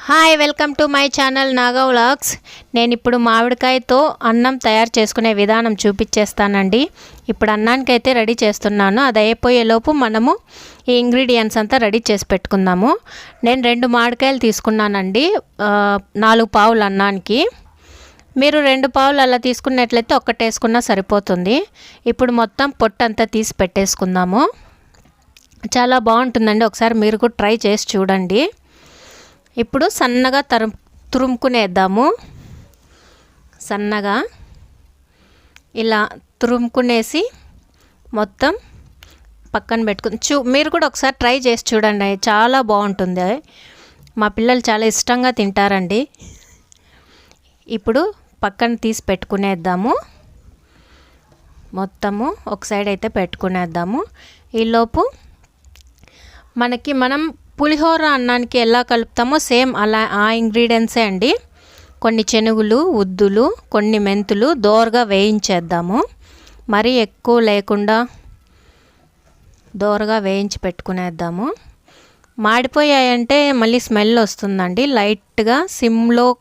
Hi welcome to my channel Naga vlogs. నేను ఇప్పుడు మామిడికాయతో అన్నం తయారు చేసుకునే విధానం చూపించేస్తానండి ఇప్పుడు అన్నానికి అయితే రెడీ చేస్తున్నాను. అది అయిపోయేలోపు మనము ఈ ఇంగ్రీడియంట్స్ అంతా రెడీ చేసి పెట్టుకుందాము. నేను రెండు మామిడికాయలు తీసుకున్నానండి. నాలుగు పావులు అన్నానికి. మీరు రెండు పావులు అలా తీసుకున్నట్లయితే ఒక్కటి వేసుకున్నా సరిపోతుంది. ఇప్పుడు మొత్తం పొట్టు అంతా తీసి పెట్టేసుకుందాము. చాలా బాగుంటుందండి. ఒకసారి మీరు కూడా ట్రై చేసి చూడండి. ఇప్పుడు సన్నగా తరు తురుముకునేద్దాము. సన్నగా ఇలా తురుముకునేసి మొత్తం పక్కన పెట్టుకుని చూ మీరు కూడా ఒకసారి ట్రై చేసి చూడండి. చాలా బాగుంటుంది. మా పిల్లలు చాలా ఇష్టంగా తింటారండి. ఇప్పుడు పక్కన తీసి పెట్టుకునేద్దాము. మొత్తము ఒక సైడ్ అయితే పెట్టుకునేద్దాము. ఈలోపు మనకి మనం పులిహోర అన్నానికి ఎలా కలుపుతామో సేమ్ అలా ఆ ఇంగ్రీడియంట్సే అండి. కొన్ని చెనుగులు ఉద్దులు కొన్ని మెంతులు దోరగా వేయించేద్దాము. మరీ ఎక్కువ లేకుండా దోరగా వేయించి పెట్టుకునేద్దాము. మాడిపోయాయంటే మళ్ళీ స్మెల్ వస్తుందండి. లైట్గా సిమ్లో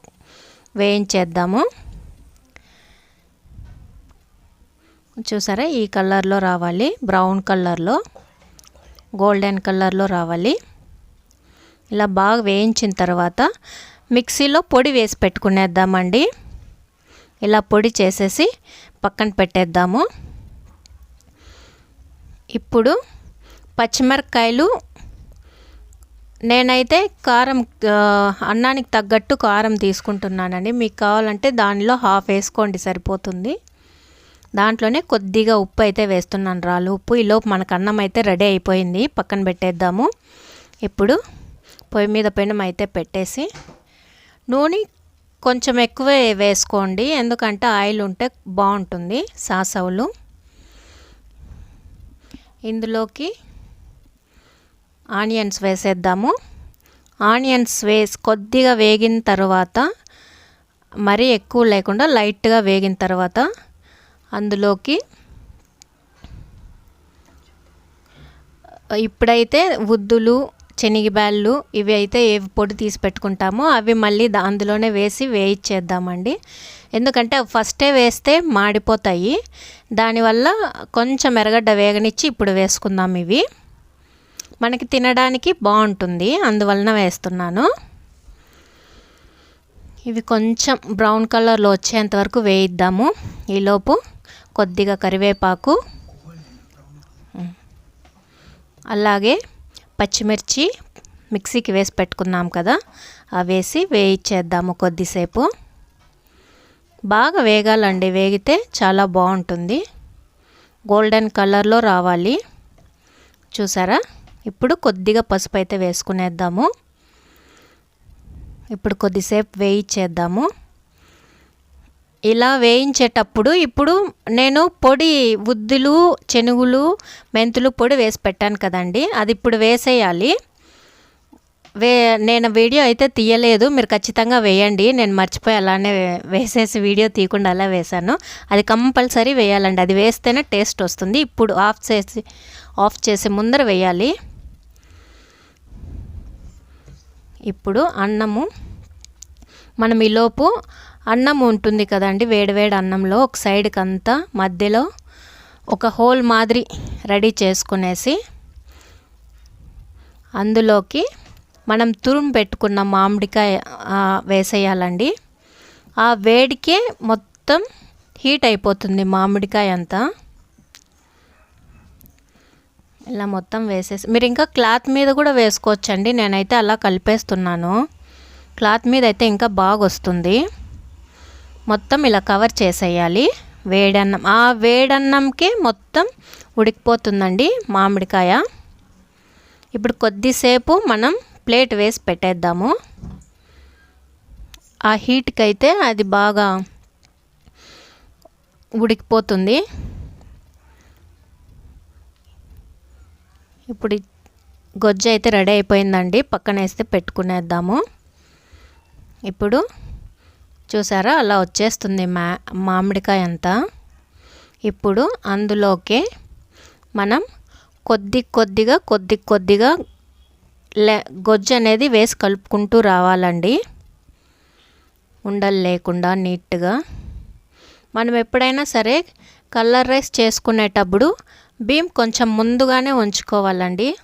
వేయించేద్దాము. చూసారా? ఈ కలర్లో రావాలి. బ్రౌన్ కలర్లో గోల్డెన్ కలర్లో రావాలి. ఇలా బాగా వేయించిన తర్వాత మిక్సీలో పొడి వేసి పెట్టుకునేద్దామండి. ఇలా పొడి చేసేసి పక్కన పెట్టేద్దాము. ఇప్పుడు పచ్చిమిరపకాయలు నేనైతే కారం అన్నానికి తగ్గట్టు కారం తీసుకుంటున్నానండి. మీకు కావాలంటే దానిలో హాఫ్ వేసుకోండి సరిపోతుంది. దాంట్లోనే కొద్దిగా ఉప్పు అయితే వేస్తున్నాను. రాళ్ళు ఉప్పు. ఈలోపు మనకు అన్నం అయితే రెడీ అయిపోయింది. పక్కన పెట్టేద్దాము. ఇప్పుడు పొయ్యి మీద పెనం అయితే పెట్టేసి నూనె కొంచెం ఎక్కువే వేసుకోండి. ఎందుకంటే ఆయిల్ ఉంటే బాగుంటుంది సాసవులు. ఇందులోకి ఆనియన్స్ వేసేద్దాము. ఆనియన్స్ వేసి కొద్దిగా వేగిన తర్వాత మరీ ఎక్కువ లేకుండా లైట్గా వేగిన తర్వాత అందులోకి ఇప్పుడైతే ఉద్దులు శనగబ్యాళ్ళు ఇవి అయితే ఏ పొడి తీసి పెట్టుకుంటామో అవి మళ్ళీ అందులోనే వేసి వేయించేద్దామండి ఎందుకంటే ఫస్టే వేస్తే మాడిపోతాయి. దానివల్ల కొంచెం ఎర్రగడ్డ వేగనిచ్చి ఇప్పుడు వేసుకుందాం ఇవి. మనకి తినడానికి బాగుంటుంది అందువలన వేస్తున్నాను. ఇవి కొంచెం బ్రౌన్ కలర్లో వచ్చేంత వరకు వేయిద్దాము. ఈలోపు కొద్దిగా కరివేపాకు. అలాగే పచ్చిమిర్చి మిక్సీకి వేసి పెట్టుకున్నాం కదా అవి వేసి వేయించేద్దాము కొద్దిసేపు. బాగా వేగాలండి వేగితే చాలా బాగుంటుంది. గోల్డెన్ కలర్లో రావాలి. చూసారా? ఇప్పుడు కొద్దిగా పసుపు అయితే వేసుకునేద్దాము. ఇప్పుడు కొద్దిసేపు వేయించేద్దాము. ఇలా వేయించేటప్పుడు ఇప్పుడు నేను పొడి ఉద్దులు చెనుగులు మెంతులు పొడి వేసి పెట్టాను కదండి. అది ఇప్పుడు వేసేయాలి. వే నేను వీడియో అయితే తీయలేదు. మీరు ఖచ్చితంగా వేయండి. నేను మర్చిపోయి అలానే వేసేసి వీడియో తీయకుండా అలా వేశాను. అది కంపల్సరీ వేయాలండి. అది వేస్తేనే టేస్ట్ వస్తుంది. ఇప్పుడు ఆఫ్ చేసి ఆఫ్ చేసే ముందర వేయాలి. ఇప్పుడు అన్నము మనం ఈలోపు అన్నం ఉంటుంది కదండి వేడివేడి అన్నంలో ఒక సైడ్కి అంతా మధ్యలో ఒక హోల్ మాదిరి రెడీ చేసుకునేసి అందులోకి మనం తురుము పెట్టుకున్న మామిడికాయ వేసేయాలండి. ఆ వేడికే మొత్తం హీట్ అయిపోతుంది మామిడికాయ అంతా. ఇలా మొత్తం వేసేసి మీరు ఇంకా క్లాత్ మీద కూడా వేసుకోవచ్చండి నేనైతే అలా కలిపేస్తున్నాను. క్లాత్ మీద అయితే ఇంకా బాగా వస్తుంది మొత్తం ఇలా కవర్ చేసేయాలి. వేడన్నం ఆ వేడన్నంకి మొత్తం ఉడికిపోతుందండి మామిడికాయ. ఇప్పుడు కొద్దిసేపు మనం ప్లేట్ వేసి పెట్టేద్దాము. ఆ హీట్కి అయితే అది బాగా ఉడికిపోతుంది. ఇప్పుడు గొజ్జ అయితే రెడీ అయిపోయిందండి. పక్కన వేస్తే పెట్టుకునేద్దాము. ఇప్పుడు చూసారా అలా వచ్చేస్తుంది మా మామిడికాయ అంతా. ఇప్పుడు అందులోకే మనం కొద్ది కొద్దిగా కొద్ది కొద్దిగా లే గొజ్జు అనేది వేసి కలుపుకుంటూ రావాలండి. ఉండలు లేకుండా నీట్గా. మనం ఎప్పుడైనా సరే కలర్ రైస్ చేసుకునేటప్పుడు బియ్యం కొంచెం ముందుగానే ఉంచుకోవాలండి.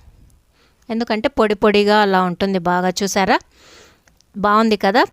ఎందుకంటే పొడి పొడిగా అలా ఉంటుంది బాగా. చూసారా? బాగుంది కదా?